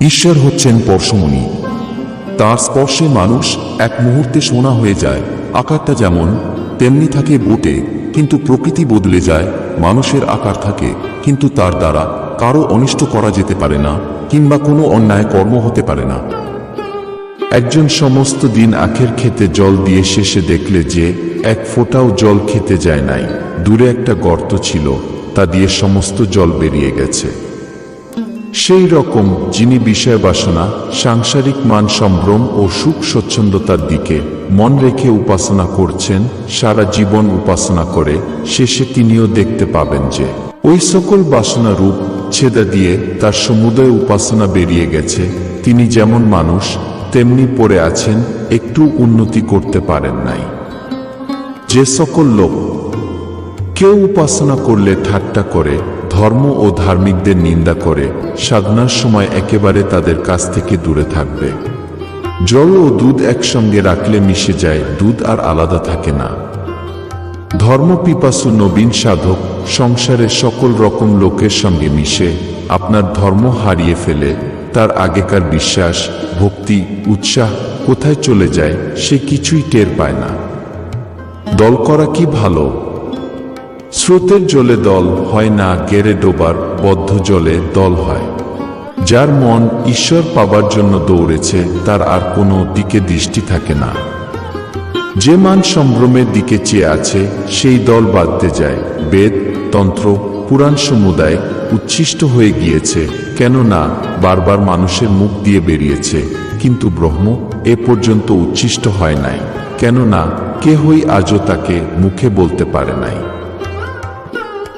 ঈশ্বর হচ্ছেন পরশমণি। তার স্পর্শে মানুষ এক মুহূর্তে সোনা হয়ে যায়, আকারটা যেমন তেমনি থাকে বোটে, কিন্তু প্রকৃতি বদলে যায়, মানুষের আকার থাকে, কিন্তু তার দ্বারা কারও অনিষ্ট করা যেতে পারে না, কিংবা কোনো অন্যায় কর্ম হতে পারে না। একজন সমস্ত দিন আখের খেতে জল দিয়ে শেষে দেখলে যে এক ফোঁটাও জল খেতে যায় নাই, দূরে একটা গর্ত ছিল, তা দিয়ে সমস্ত জল বেরিয়ে গেছে। সেই রকম যিনি বিষয় বাসনা, সাংসারিক মান সম্ভ্রম ও সুখ স্বচ্ছন্দতার দিকে মন রেখে উপাসনা করছেন, সারা জীবন উপাসনা করে, শেষে তিনিও দেখতে পাবেন যে ওই সকল বাসনা রূপ ছেদা দিয়ে তার সমুদয় উপাসনা বেরিয়ে গেছে। তিনি যেমন মানুষ, তেমনি পড়ে আছেন, একটু উন্নতি করতে পারেন নাই। যে সকল লোক কেউ উপাসনা করলে ঠাট্টা করে ধর্ম ও ধার্মিকদের নিন্দা করে, সাধনার সময় একেবারে তাদের কাছ থেকে দূরে থাকবে। জল ও দুধ একসঙ্গে রাখলে মিশে যায়, দুধ আর আলাদা থাকে না। ধর্ম পিপাসু নবীন সাধক সংসারের সকল রকম লোকের সঙ্গে মিশে, আপনার ধর্ম হারিয়ে ফেলে, তার আগেকার বিশ্বাস, ভক্তি, উৎসাহ কোথায় চলে যায়, সে কিছুই টের পায় না। দল করা কি ভালো? স্রোতের জলে দল হয় না, গেড়ে ডোবার বদ্ধ জলে দল হয়। যার মন ঈশ্বর পাবার জন্য দৌড়েছে, তার আর কোনো দিকে দৃষ্টি থাকে না। যে মান সম্ভ্রমের দিকে চেয়ে আছে, সেই দল বাঁধতে যায়। বেদ, তন্ত্র, পুরাণ সমুদায় উচ্ছিষ্ট হয়ে গিয়েছে, কেননা বারবার মানুষের মুখ দিয়ে বেরিয়েছে। কিন্তু ব্রহ্ম এ পর্যন্ত উচ্ছিষ্ট হয় নাই, কেননা কেহই আজও তাকে মুখে বলতে পারে নাই।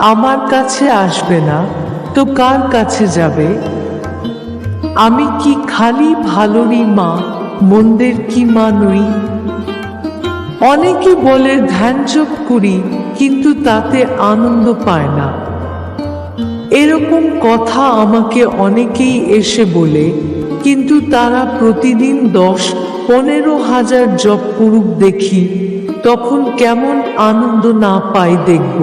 আমার কাছে আসবে না, তো কার কাছে যাবে? আমি কি খালি ভালোরই মা, মন্দের কি মা নই? অনেকে বলে ধ্যান যোগ করি, কিন্তু তাতে আনন্দ পায় না। এরকম কথা আমাকে অনেকেই এসে বলে, কিন্তু তারা প্রতিদিন দশ, পনেরো হাজার জপ করুক দেখি, তখন কেমন আনন্দ না পাই দেখব।